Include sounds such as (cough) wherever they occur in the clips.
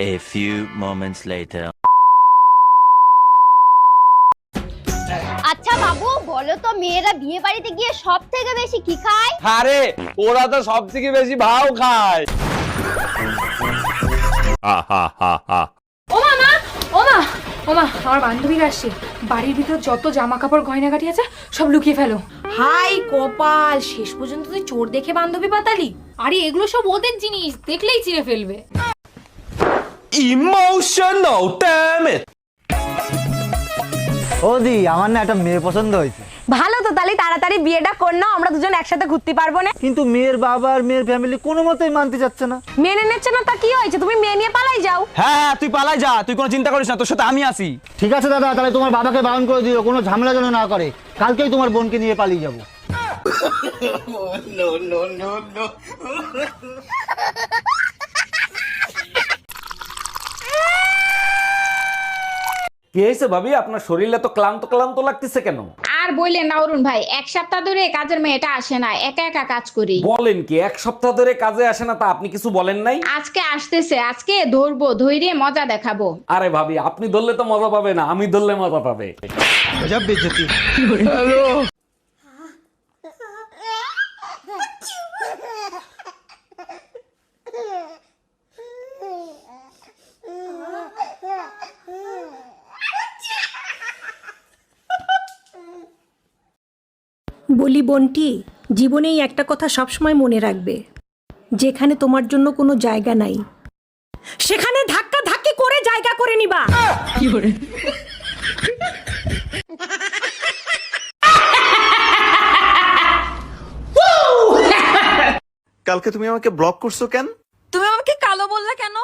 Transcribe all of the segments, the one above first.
A few moments later. আচ্ছা বাবু বলো তো মেয়েরা বিয়ে বাড়িতে গিয়ে সব থেকে বেশি কি খায়? আরে ওরা তো সব থেকে বেশি ভাও খায়। ওমা মা ওমা ওমা আমার বান্ধবীরা আসছে। বাড়ির ভিতর যত জামা কাপড় গয়নাগাটি আছে সব লুকিয়ে ফেলো। হাই কপাল শেষ পর্যন্ত তুই চোর দেখে বান্ধবী পাতালি? আরে এগুলো সব ওদের জিনিস দেখলেই চিনে ফেলবে। ইমোশনাল ড্যাম ইট ও দি আমার না একটা মেয়ে পছন্দ হয়েছে। ভালো তো তাহলে তাড়াতাড়ি বিয়েটা কর নাও আমরা দুজন একসাথে ঘুরতে পারব না। কিন্তু মেয়ের বাবা আর মেয়ের ফ্যামিলি কোনো মতেই মানতে চাচ্ছে না। মেনে নিচ্ছে না তা কি হয়েছে? তুমি মেয়ে নিয়ে পালাই যাও। হ্যাঁ হ্যাঁ তুই পালাই যা তুই কোনো চিন্তা করিস না তোর সাথে আমি আসি ঠিক আছে দাদা তাহলে তোমার বাবাকে বারণ করে দিও কোনো ঝামেলা যেন না করে। কালকেই তোমার বোনকে নিয়ে পালিয়ে যাব। (laughs) কি হয়েছে ভাবি? আপনার শরীরে তো ক্লান্ত ক্লান্ত লাগতেছে কেন? আর বললেন না অরুণ ভাই এক সপ্তাহ ধরে কাজের মেয়েটা আসে না একা একা কাজ করি। বলেন কি এক সপ্তাহ ধরে কাজে আসে না তা আপনি কিছু বলেন নাই? আজকে আসতেছে আজকে ধরবো ধৈর্য মজা দেখাবো। আরে ভাবি আপনি ধরলে তো মজা পাবে না আমি ধরলে মজা পাবে বলি বোনটি জীবনেই একটা কথা সবসময় মনে রাখবে যেখানে তোমার জন্য কোনো জায়গা নাই। সেখানে ধাক্কা ধাক্কি করে জায়গা করে নিবা। কালকে তুমি আমাকে ব্লক করছ কেন? তুমি আমাকে কালো বললা কেন?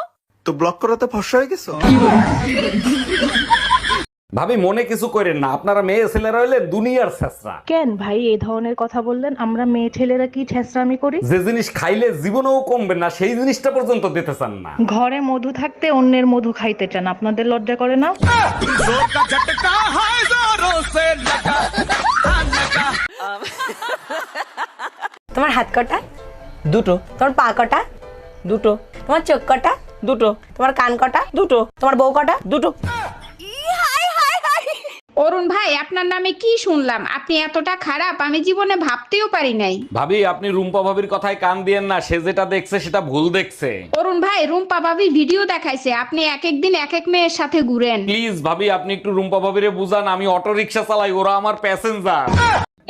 তো ব্লক করাতে ফর্সা হয়ে গেছো? ভাবি মনে কিছু করেন না। আপনারা মেয়ে ছেলেরা হইলে দুনিয়ার ছেঁচড়া। কেন ভাই এই ধরনের কথা বললেন? আমরা মেয়ে ছেলেরা কি ছেঁচড়ামি করি? যে জিনিস খাইলে জীবনেও কমবে না সেই জিনিসটা পর্যন্ত দিতে চান না। ঘরে মধু থাকতে অন্যের মধু খাইতে চান। আপনাদের লজ্জা করে না? তোমার হাত কটা? দুটো। তোমার পা কটা? দুটো। তোমার চোখ কটা? দুটো। তোমার কান কটা? দুটো। তোমার বউ কটা? দুটো। অরুণ ভাই আপনার নামে কি শুনলাম? আপনি এতটা খারাপ আমি জীবনে ভাবতেও পারি নাই। ভাবি আপনি রুম্পা ভাবির কথায় কান দিয়েন না সে যেটা দেখছে সেটা ভুল দেখছে। অরুণ ভাই রুম্পা ভাবি ভিডিও দেখাইছে আপনি এক এক দিন এক এক মেয়ের সাথে ঘুরেন। প্লিজ ভাবি আপনি একটু রুম্পা ভাবিরে বুঝান আমি অটো রিক্সা চালাই ওরা আমার প্যাসেঞ্জার।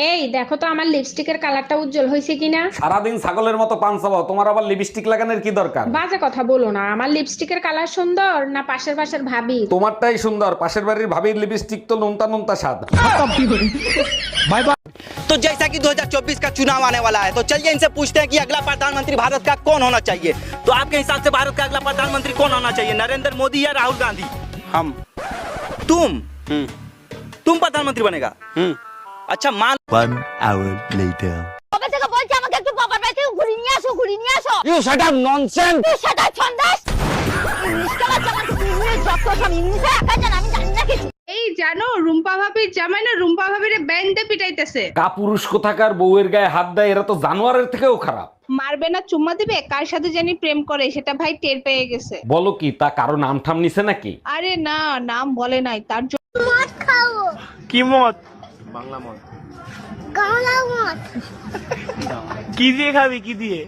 এই দেখো তো আমার লিপস্টিকের কালারটা উজ্জ্বল হয়েছে কিনা সারাদিন ছাগলের মতো পান চাবাও তোমার আবার লিপস্টিক লাগানোর কি দরকার বাজে কথা বলো না আমার লিপস্টিকের কালার সুন্দর না পাশের পাশের ভাবি তোমারটাই সুন্দর পাশের বাড়ির ভাবির লিপস্টিক তো নুনতা নুনতা স্বাদ तो जैसा कि 2024 का चुनाव आने वाला है तो चलिए इनसे पूछते हैं कि अगला प्रधानमंत्री भारत का कौन होना चाहिए तो आपके हिसाब से भारत का अगला प्रधानमंत्री कौन होना चाहिए नरेंद्र मोदी या राहुल गांधी हम तुम तुम प्रधानमंत्री बनेगा আচ্ছা মা One hour later. কবে থেকে বলছি আমাকে একটু বাবার বাড়ি থেকে নিয়ে আসো ঘুরিয়ে নিয়ে আসো? ইউ শাট আপ ননসেন্স তুই সেটা ছন্দাস! ইংলিশ জানা তুমি ইংলিশ যত সব ইংলিশে একা জানা আমি জানি না কিছু। এই জানো রুম্পা ভাবির জামাই না রুম্পা ভাবির ব্যান্ডে পিটাইতেছে। কাপুরুষ কোথাকার বউয়ের গায়ে হাত দেয় এরা তো জানোয়ারের থেকেও খারাপ। মারবে না চুম্মা দিবে? কার সাথে জানি প্রেম করে সেটা ভাই টের পেয়ে গেছে। বলো কি তা কারও নাম থাম নিছে নাকি? আরে না নাম বলে নাই তার জন্য মদ খাও কি মদ? মত গাওলা মত কি দিয়ে খাবি? কি দিয়ে?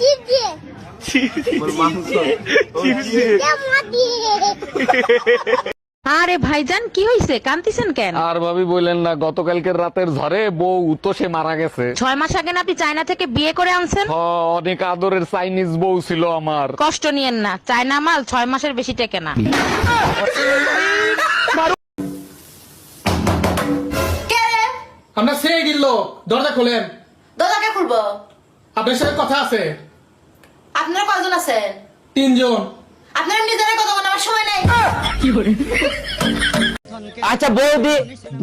চিপ দিয়ে? মাংস। মত দিয়ে? আরে ভাইজান কি হইছে? কান্তিছেন কেন? আর ভাবি বললেন না গতকালকের রাতের ঝড়ে বউ তো সে মারা গেছে। ছয় মাস আগে না আপনি চায়না থেকে বিয়ে করে আনছেন? হ, অনেক আদরের চাইনিজ বউ ছিল আমার। কষ্ট নিয়েন না চায়না মাল ছয় মাসের বেশি টেকে না। আমরা সে গিল্ল দরজা খোলেন। দোকাকে খুলবো? আপনার সাথে কথা আছে। আপনারা কয়জন আছেন? তিনজন। আপনারা নিজেরা কথা বলার সময় নাই। আচ্ছা বৌদি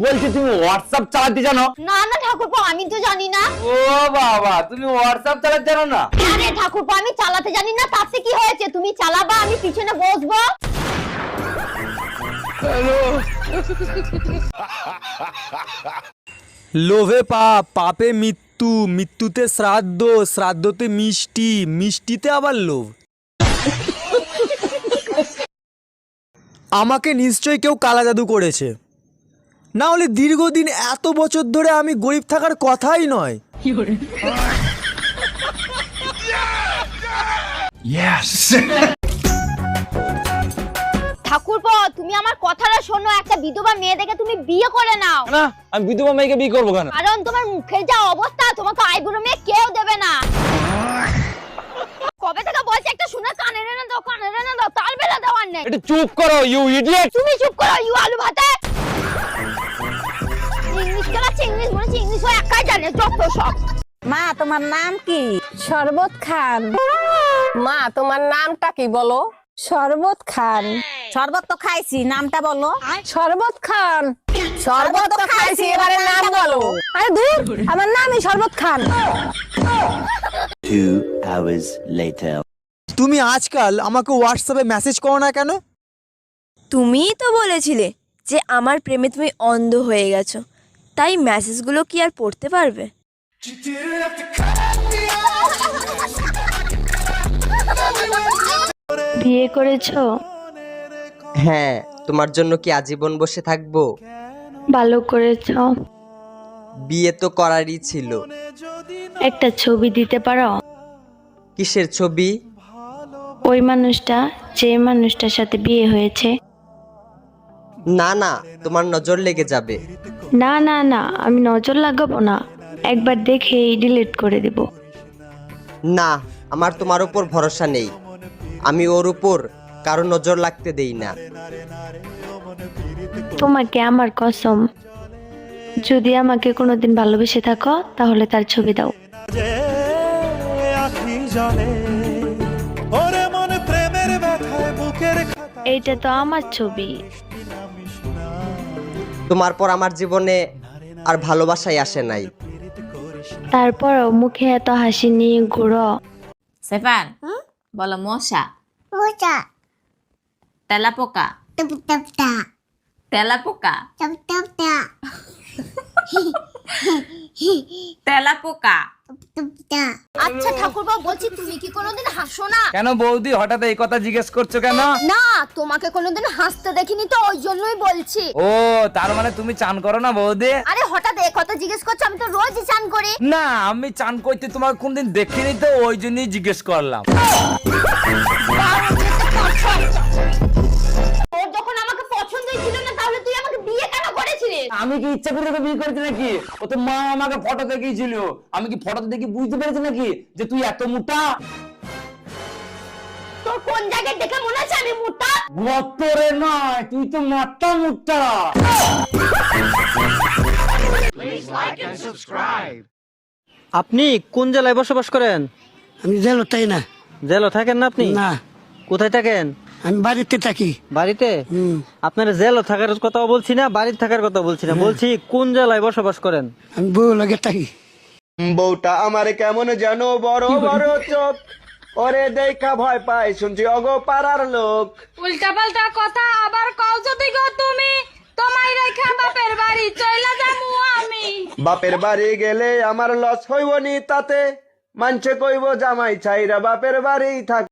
বলছি তুমি হোয়াটসঅ্যাপ চালাতে জানো? না না ঠাকুরপো আমি তো জানি না। ও বাবা তুমি হোয়াটসঅ্যাপ চালাতে জানো না? আরে ঠাকুরপো আমি চালাতে জানি না তাতে কি হয়েছে? তুমি চালাবা আমি পিছনে বসবো। লোভে পাপ পাপে মৃত্যু মৃত্যুতে শ্রাদ্ধ শ্রাদ্ধতে মিষ্টি মিষ্টিতে আবার লোভ। আমাকে নিশ্চয়ই কেউ কালা জাদু করেছে। না হলে দীর্ঘদিন এত বছর ধরে আমি গরিব থাকার কথাই নয়। ঠাকুরপো একটা বিধবা মেয়ে দেখে তুমি বিয়ে করে নাও। না আমি বিধবা মেয়েকে বিয়ে করব কেন? কারণ তোমার মুখের যা অবস্থা তোমাকে আইবুড়ো মেয়ে কেউ দেবে না। কবে থেকে বলছি একটা শুনে কানে রেনে দাও কানে রেনে দাও তার বেলা দেওয়ার নেই। একটু চুপ করো ইউ ইডিয়েট তুমি চুপ করো ইউ আলু ভাতে। ইংলিশ কেলাচ্ছে ইংলিশ মনে হচ্ছে ইংলিশ হয় একাই জানে যত সব। মা তোমার নাম কি? শরবত খান। মা তোমার নামটা কি বলো? শরবত খান। শরবত তো খাইছি নামটা বলো। শরবত খান। শরবত তো খাইছি এবারে নাম বলো। আরে দূর আমার নামই শরবত খান। Two hours later. তুমি আজকাল আমাকে হোয়াটসঅ্যাপে মেসেজ করো না কেন? তুমিই তো বলেছিলে যে আমার প্রেমে তুমি অন্ধ হয়ে গেছো। তাই মেসেজগুলো কি আর পড়তে পারবে? বিয়ে করেছ? হ্যাঁ তোমার জন্য কি আজীবন বসে থাকব? ভালো করেছ। বিয়ে তো করারই ছিল। একটা ছবি দিতে পারো? কিসের ছবি? ওই মানুষটা যে মানুষটার সাথে বিয়ে হয়েছে? না না তোমার নজর লেগে যাবে। না না না আমি নজর লাগাবো না। একবার দেখে ডিলিট করে দেব। না আমার তোমার উপর ভরসা নেই। আমি ওর উপর কারও নজর লাগতে দেই না। তোমাকে আমার কসম। যদি আমাকে কোনোদিন ভালোবেসে থাকো তাহলে তার ছবি দাও। এইটা তো আমার ছবি। তোমার পর আমার জীবনে আর ভালোবাসাই আসে নাই। তারপরও মুখে এত হাসি নিয়ে ঘুরো। সেফান বলো মশা। মশা। তেলা পোকা টপ তেলা পোকা তেলা পোকা আচ্ছা ঠাকুরবা বলছি তুমি কি কোনোদিন হাসো না? কেন বৌদি হঠাৎ এই কথা জিজ্ঞেস করছ কেন? না তোমাকে কোনোদিন হাসতে দেখিনি তো ওই জন্যই বলছি। ও তার মানে তুমি চান করো না বৌদি? আরে হঠাৎ এ কথা জিজ্ঞেস করছ আমি তো রোজই চান করি। না আমি চান করতে তোমার কোনদিন দেখিনি তো ওই জন্যই জিজ্ঞেস করলাম। তোর যখন আমাকে পছন্দই ছিল না তাহলে তুই আমাকে বিয়ে কেন করেছিলিস? আমি কি ইচ্ছা করে তোকে বিয়ে করেছি নাকি? ও তো মা আমাকে ফটো দেখিয়েছিল। আমি কি ফটো দেখে বুঝতে পেরেছি নাকি যে তুই এত মোটা? তোর কোন জায়গায় দেখে মনে আছে আমি মোটা? গতরে নয় তুই তো মাথা মোটা। আপনি কোন জেলায় বসবাস করেন? আমি জেলো তাই না। জেলো থাকেন না আপনি? না। কোথায় থাকেন? আমি বাড়িতে থাকি। বাড়িতে? আপনার জেলো থাকার কথা বলছি না বাড়িতে থাকার কথা বলছি না। বলছি কোন জেলায় বসবাস করেন? আমি বউ লাগে থাকি। বউটা আমার কেমন যেন বড় বড় চোখ। ওরে দেখা ভয় পায় শুনছি অগো পাড়ার লোক। উল্টা পাল্টা কথা আবার কও যদি গো তুমি? তোমায় রেখা বাপের বাড়ি চইলা যামু আমি। বাপের বাড়ি গেলে আমার লস হইব নি তাতে। মানছে কইব জামাই ছাইরা বাপের বাড়ি থাক